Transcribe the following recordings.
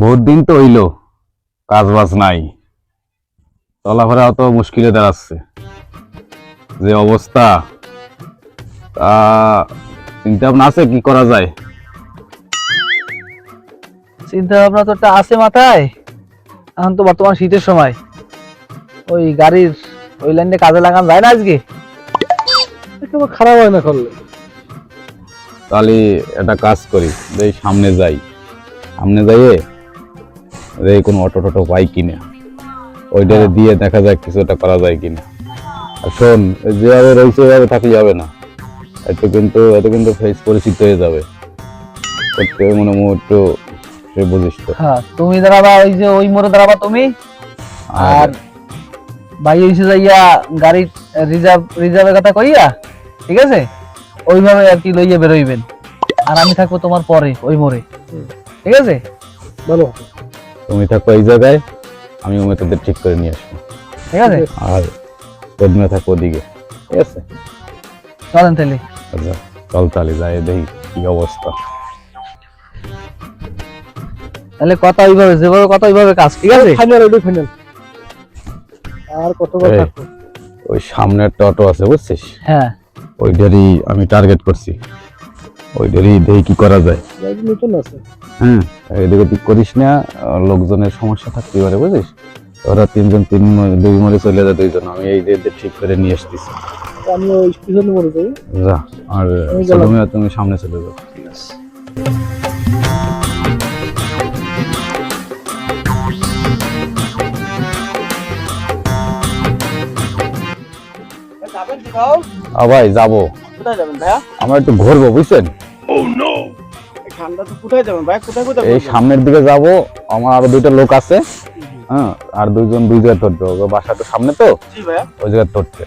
বহুত দিন তো হইল কাজ বাজ নাই। চলাফেরা অত মুশকিলে দাঁড়াচ্ছে। যে অবস্থা তা চিন্তা ভাবনা আছে কি করা যায়? চিন্তা ভাবনা তো একটা আছে মাথায়। এখন তো বর্তমান শীতের সময়। ওই গাড়ির ওই লাইনে কাজে লাগান যায় না আজকে? একেবারে খারাপ হয় না করলে। তাহলে একটা কাজ করি এই সামনে যাই। সামনে যাইয়ে এই কোনো অটো টটো পাই কিনা। ওইটারে দিয়ে দেখা যায় কিছু একটা করা যায় কিনা। আর শোন যেভাবে রয়েছে ওইভাবে থাকলে যাবে না। একটু কিন্তু এত কিন্তু ফেস পরিচিত হয়ে যাবে। করতে মনে হয় একটু সে বুঝিস তো। হ্যাঁ তুমি দাঁড়াবা ওই যে ওই মোড়ে দাঁড়াবা তুমি। আর। ভাই এসে যাইয়া গাড়ি রিজার্ভ রিজার্ভের কথা কইয়া ঠিক আছে? ওইভাবে আর কি লইয়া বেরোইবেন। আর আমি থাকব তোমার পরে ওই মোড়ে। ঠিক আছে? ভালো তুমি থাকো এই জায়গায় আমি উমে তোদের ঠিক করে নিয়ে আসব। ঠিক আছে? আর পদ্মে থাকো ওদিকে। ঠিক আছে? চলেন তাহলে। আচ্ছা চল তাহলে যাই দেখি কি অবস্থা। তাহলে কথা ওইভাবে যেভাবে কথা ওইভাবে কাজ ঠিক আছে? ফাইনাল এটাই ফাইনাল আর কতবার। থাকব? ওই সামনে একটা অটো আছে বুঝছিস? হ্যাঁ। ওইটারই আমি টার্গেট করছি। ওইটারই দেখি কি করা যায়। নতুন আছে। হ্যাঁ এদিকে তুই করিস না লোকজনের সমস্যা থাকতে পারে বুঝিস? ওরা তিনজন তিন ম- দুই মরে চলে যায় দুইজন আমি এই যে ঠিক করে নিয়ে আসতেছি। আমি ওই পিছনে মরে যাব। যা আর। তুমি তুমি সামনে চলে যাও। ঠিক আছে। ভাই যাব। কোথায় আমরা একটু ঘুরবো বুঝছেন? ঠান্ডা তো কোথায় যাবেন ভাই কোথায় কোথায় এই সামনের দিকে যাব আমার আরও দুইটা লোক আছে হ্যাঁ আর দুইজন দুই জায়গায় ধরবে ওকে বাসা তো সামনে তো? ভাইয়া ওই জায়গায় ধরতে।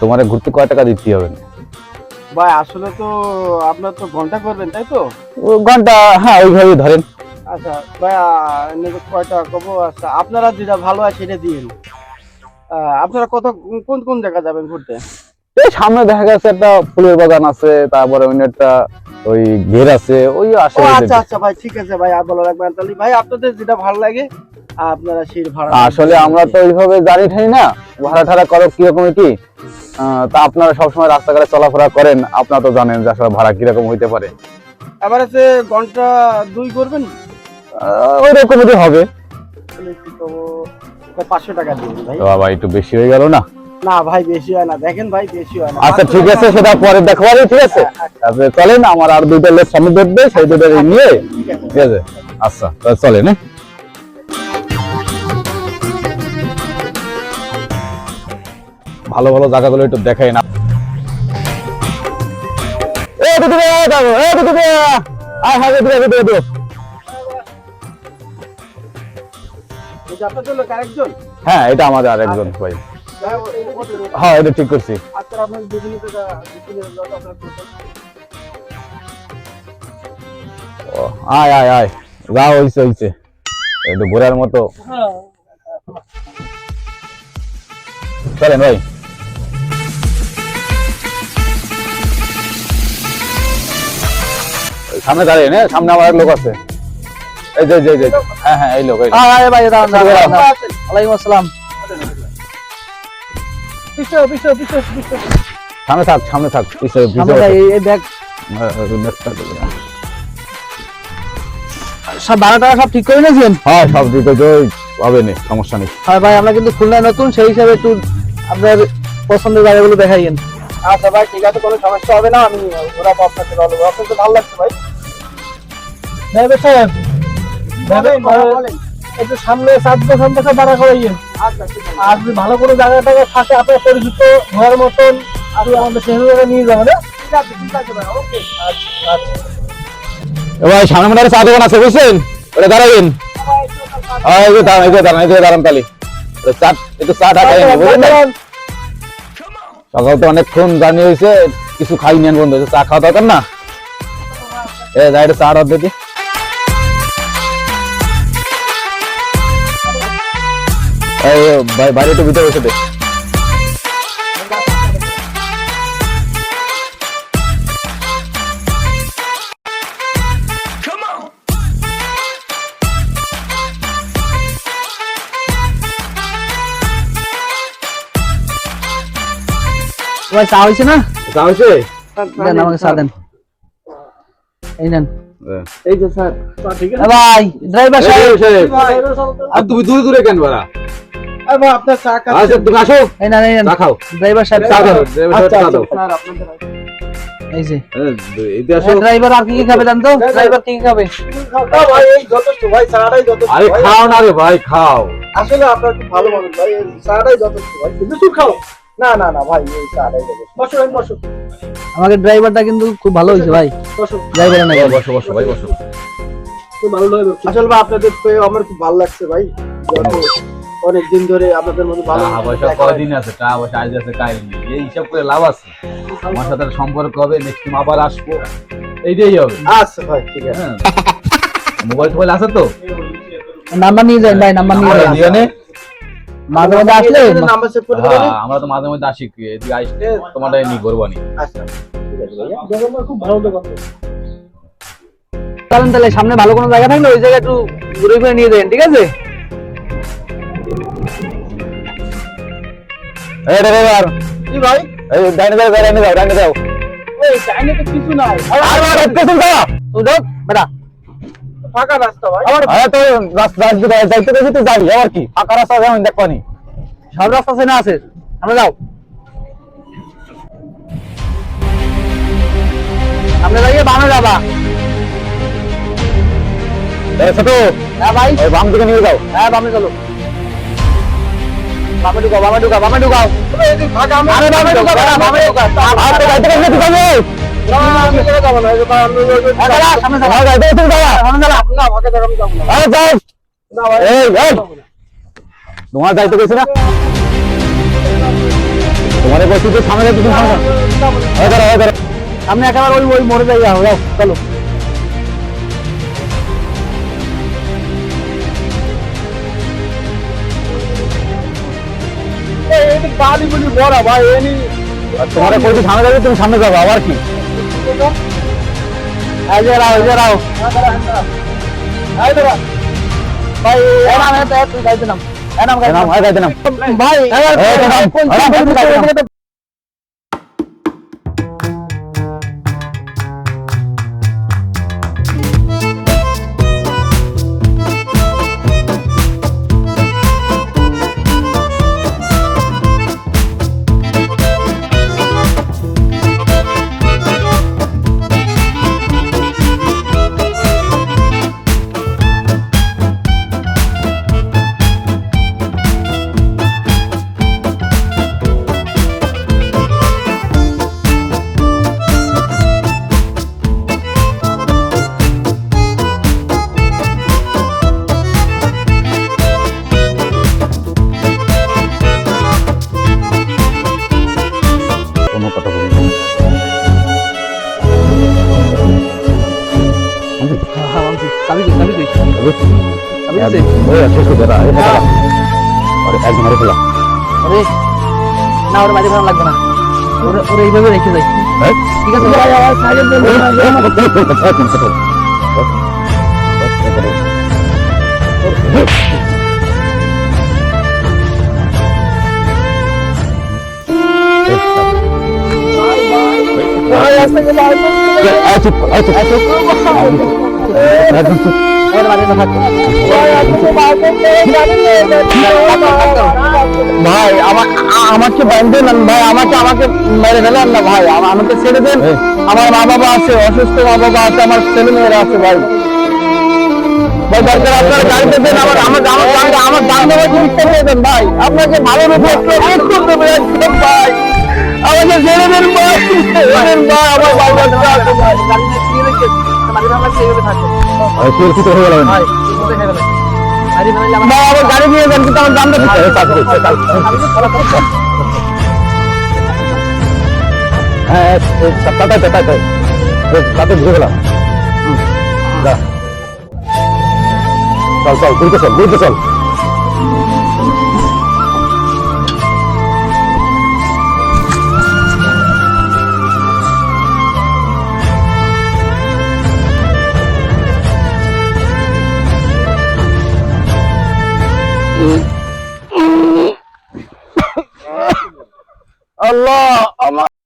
তোমার ঘুরতে কয় টাকা দিতে হবে? ভাই আসলে তো আপনার তো ঘণ্টা করবেন তাই তো? ঘণ্টা হ্যাঁ ওইভাবেই ধরেন। আচ্ছা ভাইয়া এনেকে কয়টা কব আচ্ছা আপনারা যেটা ভালো আছে সেটা দিন আপনারা কত কোন কোন জায়গা যাবেন ঘুরতে? এই সামনে দেখা গেছে একটা ফুলের বাগান আছে তারপরে অন্য একটা ওই ঘের আছে ওই আসে আচ্ছা আচ্ছা ভাই ঠিক আছে ভাই আর রাখবেন তাহলে। ভাই আপনাদের যেটা ভালো লাগে আপনারা সেই ভাড়া আসলে আমরা তো ওইভাবে জানি ঠাই না ভাড়া ঠাড়া করো কীরকম কি? তা আপনারা সবসময় রাস্তাঘাটে চলাফেরা করেন আপনারা তো জানেন যে আসলে ভাড়া কীরকম হইতে পারে। আছে ঘণ্টা দুই করবেন? ওই রকমই হবে। পাঁচশো টাকা দিবেন ভাই। বাবা একটু বেশি হয়ে গেল না? না ভাই বেশি হয় না। দেখেন ভাই বেশি হয় না। আচ্ছা ঠিক আছে সেটা পরে দেখো আরে, ঠিক আছে? তারপরে চলেন আমার আর দুইটা সামনে ধরবে সেই দুটো নিয়ে। ঠিক আছে। আচ্ছা তাহলে চলেন হ্যাঁ? ভালো ভালো জায়গাগুলো একটু দেখাই না। এ দুটো ভাইয়া যাব এ দুটো আয় হায় দুটো দুটো দুটো। হ্যাঁ এটা আমাদের আরেকজন ভাই ভাই, হ্যাঁ এটা ঠিক করছি। আয় আয় আয়। যা হইছে হইছে। একটু ঘোরার মতো। চলেন ভাই। সামনে দাঁড়িয়ে নে সামনে আমার লোক আছে। এই যে এই যে, হ্যাঁ হ্যাঁ এই লোক এই ভাই আসসালাম। সামনে থাক সামনে থাক এই দেখ। সব ভাড়া টাড়া সব ঠিক করে নিয়েছেন? হ্যাঁ সব তো হবে না সমস্যা নেই। হ্যাঁ ভাই আমরা কিন্তু খুলনায় নতুন সেই হিসাবে একটু আপনার পছন্দের জায়গাগুলো দেখাইয়েন আচ্ছা ভাই ঠিক আছে কোনো সমস্যা হবে না আমি ঘোরাবো আপনাকে ভালো আপনাকে ভালো লাগছে ভাই। সাহেব একটু সামনে সাত বছর থেকে ভাড়া করাইয়েন। আর যদি ভালো করে জায়গা টাকা থাকে আপনার পরিচিত ঘোরার মতন আপনি আমাদের সেই জায়গায় নিয়ে হ্যাঁ? আছে ভাই ওকে। আচ্ছা আচ্ছা। সামনে মনে চা দোকান আছে বুঝছেন? ওটা দাঁড়াবেন হ্যাঁ দাঁড়ান দাঁড়ান দাঁড়ান তালি। চা একটু চা সকাল তো অনেকক্ষণ জার্নি হয়েছে কিছু খাই নেন বন্ধু চা খাওয়া দরকার না? এ যাই চা দিতি বাড়িতে ভিতরে বসে তোমার চা না? দেন এই ভাই ড্রাইভার আর তুমি দূরে দূরে কেন বাড়া আপনার চা আচ্ছা তুমি আসো। এই নেন এই খাও। ড্রাইভার সাহেব চা চা দাও দাও। ড্রাইভার চা দাও। স্যার আপনাদের এই যে। এতে আসো। ড্রাইভার আর কি কি খাবে জান তো ড্রাইভার কি কি খাবে? না ভাই এই যথেষ্ট ভাই চাটাই যথেষ্ট আরে খাও না রে ভাই খাও। আসলে আপনার খুব ভালো মানুষ ভাই চাটাই যথেষ্ট ভাই। বিস্কুট খাও। না না না ভাই এই চাটাই যথেষ্ট। বসো বসো। আমাকে ড্রাইভারটা কিন্তু খুব ভালো হয়েছে ভাই। ড্রাইভার না বসো বসো ভাই বসো। খুব ভালো লাগবে আসলে আপনাদের পেয়ে আমার খুব ভালো লাগছে ভাই। অনেক দিন ধরে আপনাদের মধ্যে ভালো টাকা পয়সা আছে টাকা পয়সা আজ আছে কাল নেই। এই হিসাব করে লাভ আছে। আমার সাথে সম্পর্ক হবে নেক্সট টাইম আবার আসব। এইটাই হবে। আচ্ছা ভাই ঠিক আছে। হ্যাঁ। মোবাইল টোবাইল আছে তো? নাম্বার নিয়ে যান ভাই নাম্বার নিয়ে নে। মাঝে মাঝে আসলে নাম্বার সেভ করে দেবেন হ্যাঁ, আমরা তো মাঝে মধ্যে আসি। এদিকে আসলে নি করব নি। আচ্ছা। ঠিক আছে ভাইয়া খুব ভালো দোকান তাহলে সামনে ভালো কোনো জায়গা থাকলে ওই জায়গায় একটু ঘুরে ঘুরে নিয়ে দেন ঠিক আছে? ড্রাইভার। কি ভাই? এই ডাইনে যাও ডাইনে যাও ডাইনে যাও। এই চাইনে তো কিছু নাই। আর আর পেছন দাও তুই ধর বেটা। ফাঁকা রাস্তা ভাই। আমার আরে তো রাস্তা রাস্তা যাইতে যাইতে তো যাবি আবার কি? ফাঁকা রাস্তা যেমন দেখবানি সব রাস্তা আছে আছে? আমরা যাও। আমরা যাইয়ে বামে যাবা। ছোট। হ্যাঁ ভাই। ওই বাম দিকে নিয়ে যাও। হ্যাঁ বামে চলো। বামে ঢুকাও বামে ঢুকাও বামে ঢুকাও। আমি আরে বামে ঢুকাও বেটা, বামে ঢুকাও। আর তো যাইতে গেলে ঠিক আছে না, আমি চলে যাব না, এই যে ভাই, আমি ওই- ওই- হ্যাঁ, দাঁড়া, তো বালি ভাই, এই তোমার কইছি সামনে যাবে তুমি সামনে যাব আবার কি? যে রাও যে রাও। দাঁড়া। ভাই এনাম নাম এ তো- তুই গাইতে নাম। এ নাম গাইতে নাম। ভাই এই, এই, নাম, কোন এই, নাম, কোন- গাইতে নাম। কোন- চাবি কই, চাবি কই? চাবি আছে? ওই আছে শুধু দাঁড়া এই দাঁড়া আরে একদম মারি ফেলা ওরে, না ওরে বাড়ি ভাড়া লাগবে না ওরে ওরে এইভাবে রেখে যাই হ্যাঁ ঠিক আছে ভাই আমার সাইকেল দিয়ে নিয়ে যাও। ভাই, আসতে গেলে আসতে গেলে। ওরে বাড়ি না থাকো। ভাই, আপনি তো বাইকে নিয়ে যাবেন না, ভাই আমার আ- আমাকে বান্ধে নেন ভাই আমাকে আমাকে আমাকে মেরে ফেলেন না ভাই। আমা- আমাকে ছেড়ে দেন। আমার মা বাবা আছে অসুস্থ মা বাবা আছে আমার ছেলে মেয়েরা আছে ভাই। ভাই দরকার আপনার গাড়িতে দেন আমার আমার আমার গাড়ি আমার দাম দেওয়ার চিকিৎসা করে দেন ভাই। আপনাকে ভালো রূপে একটু ভাই। আমাকে ছেড়ে দেন ভাই। ছেড়ে দেন ভাই আমার ভাই আছে ভাই। গাড়ি নিয়ে যান কিন্তু আমার হ্যাঁ তাতে তাতে তাতে বুঝে গেলাম। চল চল ঘুরতে চল ঘুরতে চল। আল্লাহ আমার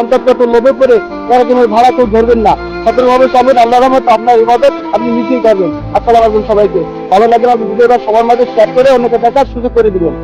অন্তর্গত লোভে পড়ে কোনো ভাড়া কেউ ধরবেন না। সতর্কভাবে চলবেন আল্লাহ রহমত আপনার ইবাদত আপনি নিজেই করবেন। আসসালাম আলাইকুম সবাইকে। ভালো লাগলে আপনি ভিডিওটা সবার মাঝে শেয়ার করে অনেকে দেখার সুযোগ করে দিবেন।